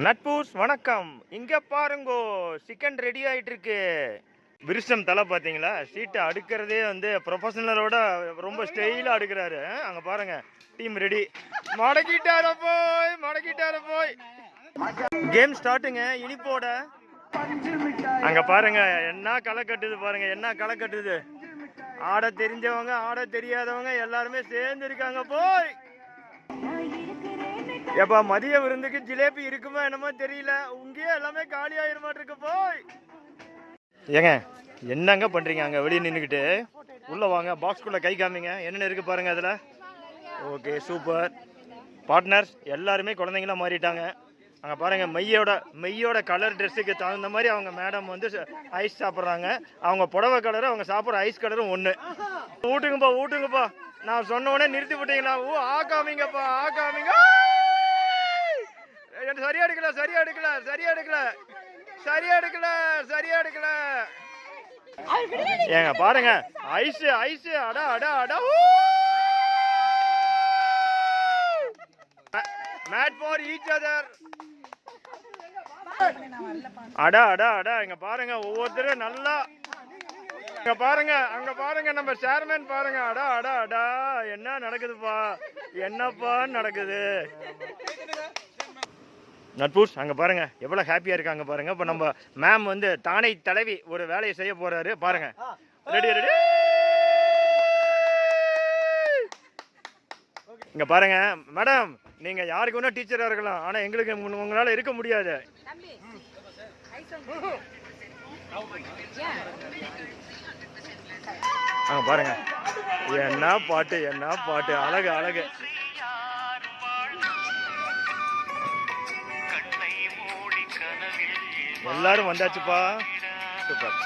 நட்பூஸ் வணக்கம். இங்கே பாருங்கோ சிக்கன் ரெடி ஆகிட்டு இருக்கு விருஷம் தலை பார்த்தீங்களா? சீட்டை அடுக்கிறதே வந்து ப்ரொஃபஷனலோட ரொம்ப ஸ்டைலாக அடுக்கிறாரு. அங்கே பாருங்க. டீம் ரெடி மடக்கிட்டார போய் மடக்கிட்டார போய். கேம் ஸ்டார்ட்டுங்க இனிப்போட. அங்கே பாருங்க என்ன களை கட்டுது பாருங்க என்ன களை கட்டுது. ஆட தெரிஞ்சவங்க ஆட தெரியாதவங்க எல்லாருமே சேர்ந்து இருக்காங்க போய். ஏப்பா மதிய விருந்துக்கு ஜிலேபி இருக்குமா என்னமோ தெரியல. உங்கேயே எல்லாமே காலி ஆயிருமாட்டிருக்கு போய். ஏங்க என்னங்க பண்றீங்க அங்க வெளியே நின்றுக்கிட்டு உள்ள வாங்க பாக்ஸ்குள்ள கை காமிங்க. என்னென்ன இருக்கு பாருங்க அதுல. ஓகே சூப்பர் பார்ட்னர்ஸ் எல்லாருமே குழந்தைங்களா மாறிட்டாங்க. அங்கே பாருங்கள் மெய்யோட மெய்யோட கலர் ட்ரெஸ்ஸுக்கு தகுந்த மாதிரி அவங்க மேடம் வந்து ஐஸ் சாப்பிட்றாங்க. அவங்க புடவை கலரும் அவங்க சாப்பிட்ற ஐஸ் கலரும் ஒன்று ஊட்டுங்கப்பா ஊட்டுங்கப்பா. நான் சொன்ன உடனே நிறுத்தி விட்டீங்களா ஊ ஆகாமிங்கப்பா காமிங்கப்பா ஆ காமிங்க சரியா எடுக்கல சரியா எடுக்கல. சரியா எடுக்கல சரியா எடுக்கல. ஏங்க பாருங்க. ஐஸ் ஐஸ் அடா அடா அடா. மேட் ஃபார் ஈச் அதர் அடா அடா அடா. இங்க பாருங்க ஒவ்வொருத்தரும் நல்லா இங்க பாருங்க அங்க பாருங்க நம்ம சேர்மேன் பாருங்க. அடா அடா அடா. என்ன நடக்குதுப்பா? என்னப்பா நடக்குது. நட்பூஸ் அங்க பாருங்க. எவ்வளவு ஹாப்பியா இருக்காங்க பாருங்க. இப்ப நம்ம மேம் வந்து தானை தலைவி ஒரு வேலையை செய்ய போறாரு. பாருங்க. ரெடி ரெடி இங்க பாருங்க. மேடம் நீங்க யாருக்கு வேணா டீச்சரா இருக்கலாம். ஆனா எங்களுக்கு உங்க- உங்களால இருக்க முடியாது. பாருங்க. என்ன பாட்டு என்ன பாட்டு. அழகு அழகு. எல்லாரும் வந்தாச்சுப்பா. சூப்பர்.